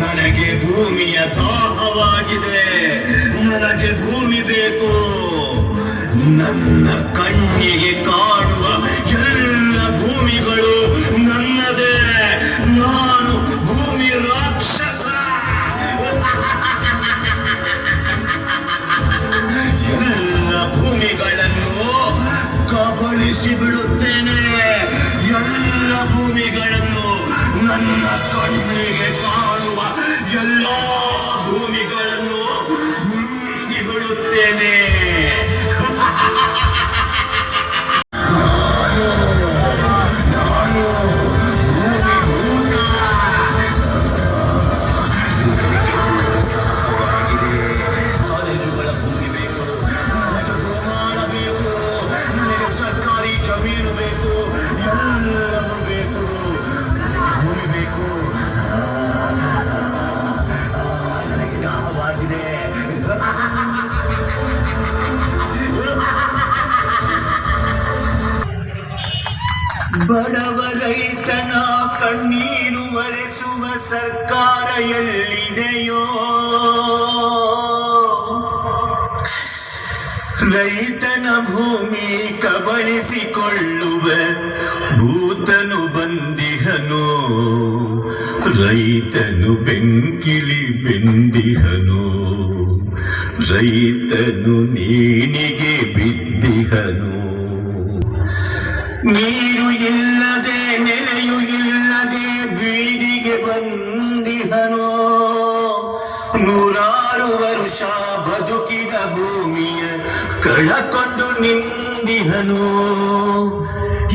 ನನಗೆ ಭೂಮಿಯ ದಾಹವಾಗಿದೆ. ನನಗೆ ಭೂಮಿ ಬೇಕು. ನನ್ನ ಕಣ್ಣಿಗೆ ಕಾಣುವ ಎಲ್ಲ ಭೂಮಿಗಳು ನನ್ನದೇ. ನಾನು ಭೂಮಿ ರಾಕ್ಷಸ. ಎಲ್ಲ ಭೂಮಿಗಳನ್ನು ಕಬಳಿಸಿ ಬಿಡುತ್ತೇನೆ. ಬೇಕು. ನನಗೆ ಸರ್ಕಾರಿ ಜಮೀನು ಬೇಕು. ಎಲ್ಲವೂ ಬಡವ ರೈತನ ಕಣ್ಣೀರು ಒರೆಸುವ ಸರ್ಕಾರ ಎಲ್ಲಿದೆಯೋ? ರೈತನ ಭೂಮಿ ಕಬಳಿಸಿಕೊಳ್ಳುವ ಭೂತನು ಬಂದಿಹನು, ರೈತನು ಬೆಂಕಿಲಿ ಬೆಂದಿಹನು, ರೈತನು ನೀನಿಗೆ ಬಿದ್ದಿಹನು. ನೀರು ಇಲ್ಲದೆ, ನೆಲೆಯು ಇಲ್ಲದೆ ಬೀದಿಗೆ ಬಂದಿಹನೋ? ನೂರಾರು ವರುಷ ಬದುಕಿದ ಭೂಮಿಯ ಕಳಕೊಂಡು ನಿಂದಿಹನು?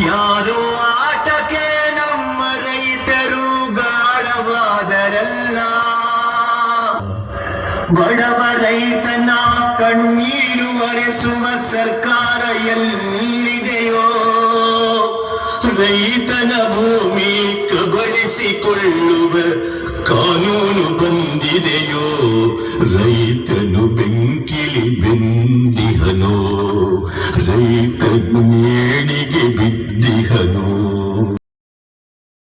ಯಾರೋ ಆಟಕ್ಕೆ ನಮ್ಮ ರೈತರು ಗಾಢವಾದರಲ್ಲ ಬಡವ ರೈತನ ಕಣ್ಣೀರು ಒರೆಸುವ ಸರ್ಕಾರ ಎಲ್ಲಿದೆಯೋ ತನ್ನ ಭೂಮಿ ಕಬಳಿಸಿಕೊಳ್ಳುವ ಕಾನೂನು ಬಂದಿದೆಯೋ ರೈತನು ಬೆಂಕಿಲಿ ಬೆಂದಿಹನೋ ರೈತನು ನೇಣಿಗೆ ಬಿದ್ದಿಹನೋ